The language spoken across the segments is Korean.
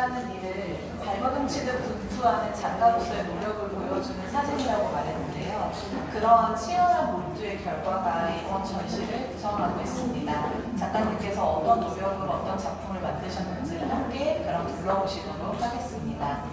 작가는 이를 발버둥치듯 분투하는 작가로서의 노력을 보여주는 사진이라고 말했는데요. 그러한 치열한 몰두의 결과가 이번 전시를 구성하고 있습니다. 작가님께서 어떤 노력을 어떤 작품을 만드셨는지를 함께 그럼 불러보시도록 하겠습니다.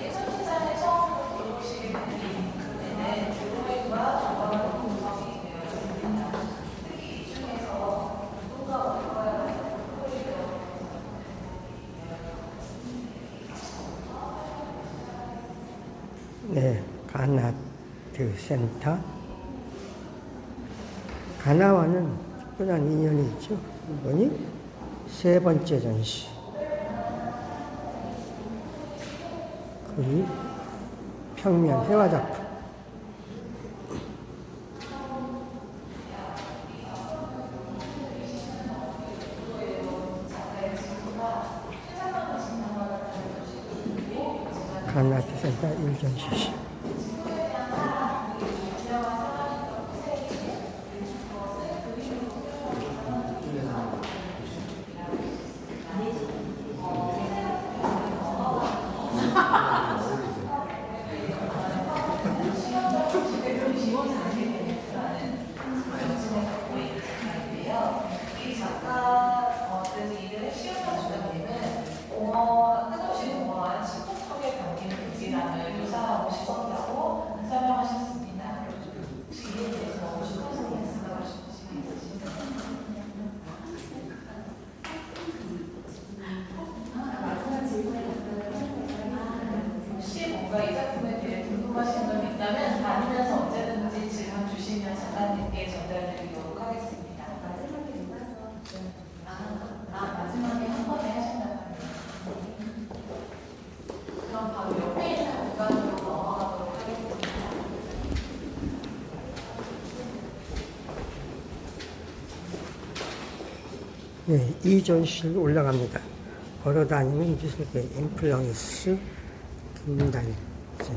예전 시장에 처음으로 들어오시게 된 이분에는 주로액과 조각으로 구성이 되어 있습니다. 특히 이 중에서 누군가 월과의 포인트로 네, 가나트 센터. 가나와는 특별한 인연이 있죠. 이번이 세 번째 전시. 거의 평면 회화 작품. 가나트 센터 1전시시. 있는데요. 이 작가들이 이를 시연해주는 데는 공허, 끝없이 공허한 침묵 속에 담긴 불길함을 묘사하고 싶었다고 설명하셨습니다. 혹시 이에 대해서 무슨 말씀을 있으신가요? 혹시 뭔가 이 작품에 대해 궁금하신 점 있다면 다니면서 언제든지 질문 주시면 작가님께 전달드리도록 하겠습니다. 아, 아, 마지막에 한 번에 하신다고 하네요. 그럼 바로 옆에 있는 공간으로 넘어가도록 하겠습니다. 네, 이 전시로 올라갑니다. 걸어 다니는 미술계 인플루언스 嗯对，是